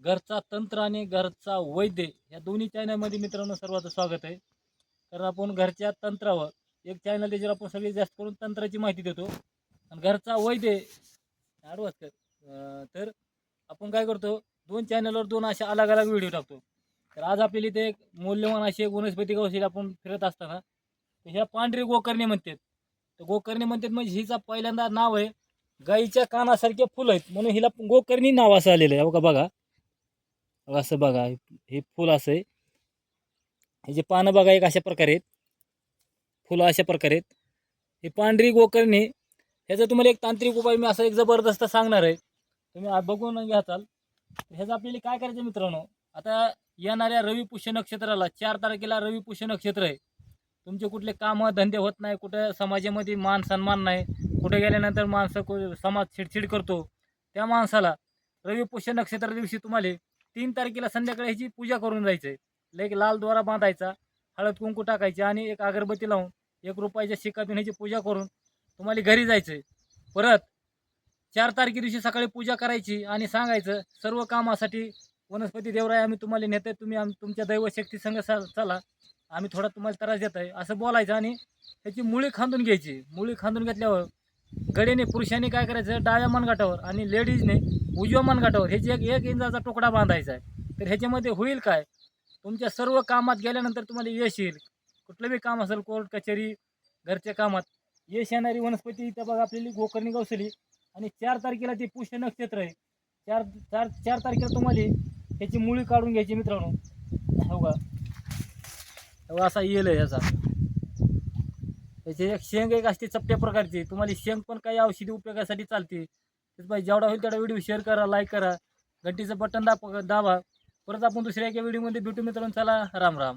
घरचा तंत्र आणि घरचा वैद्य या दोन्ही चॅनलमध्ये मित्रांनो सर्वांचं स्वागत आहे. तर आपण घरच्या तंत्रावर एक चॅनल त्याच्यावर आपण सगळी जास्त करून तंत्राची माहिती देतो आणि घरचा वैद्य आडवाच कर तर आपण काय करतो दोन चॅनलवर दोन अशा अलग अलग व्हिडिओ टाकतो. तर आज आपल्याला इथे एक मौल्यवान अशी एक वनस्पती औषध आपण फिरत असताना ह्या पांढरी गोकर्णी म्हणतात. तर गोकर्णी म्हणतात म्हणजे हिचा पहिल्यांदा नाव आहे गाईच्या कानासारखे फुलं आहेत. म्हणून हिला गोकर्णी नाव असं आलेलं आहे. बघा बघा. असं बघा हे फुल असं आहे. हे जे पानं बघा एक अशा प्रकारे आहेत. फुलं अशा प्रकारे आहेत. हे पांढरी गोकर्णी ह्याचा तुम्हाला एक तांत्रिक उपाय मी असं एक जबरदस्त सांगणार आहे. तुम्ही बघून घ्याचाल. ह्याचं आपल्याला काय करायचं मित्रांनो? आता येणाऱ्या रवी पुष्य नक्षत्राला चार तारखेला रवी पुष्य नक्षत्र आहे. तुमचे कुठले कामं धंदे होत नाही कुठं समाजामध्ये मान सन्मान नाही कुठे गेल्यानंतर माणसं को- समाज छिडछिड करतो त्या माणसाला रवी पुष्य नक्षत्र दिवशी तुम्हाला तीन तारखेला संध्याकाळी ह्याची पूजा करून जायचं आहे लाल दोरा बांधायचा हळद कुंकू टाकायची आणि एक अगरबत्ती लावून एक रुपयाच्या शिकातून ह्याची पूजा करून तुम्हाला घरी जायचं आहे परत चार तारखे दिवशी सकाळी पूजा करायची आणि सांगायचं सर्व कामासाठी वनस्पती देवराय आम्ही तुम्हाला नेतोय तुम्ही आम तुमच्या दैवशक्ती संघ चला. आम्ही थोडा तुम्हाला त्रास देत आहे. असं बोलायचं आणि त्याची मुळी खांदून घ्यायची. मुळी खांदून घेतल्यावर गडीने पुरुषांनी काय करायचं? डाव्या मनगाटावर आणि लेडीजने उजव्या मनगाटावर ह्याची एक एक इंचाचा तुकडा बांधायचा आहे तर ह्याच्यामध्ये होईल काय? तुमच्या सर्व कामात गेल्यानंतर तुम्हाला यश येईल. कुठलं बी काम असेल कोर्ट कचेरी घरच्या कामात यश येणारी वनस्पती इथं बघा आपल्याला गोकर्णी गवसली. आणि चार तारखेला ते पुष्य नक्षत्र आहे. चार चार चार तारखेला तुम्हाला ह्याची मुळी काढून घ्यायची मित्रांनो. हो का? हो, असा येईल आहे याचा त्याचे एक शेंग एक असते चपट्या प्रकारची. तुम्हाला शेंग पण काही औषधी उपयोगासाठी चालते. त्याच पाहिजे जेवढा होईल तेवढा व्हिडिओ शेअर करा लाईक करा. घंटीचं बटन दाब दाबा. परत आपण दुसऱ्या एका व्हिडिओमध्ये भेटू मित्रांनो. चला राम राम.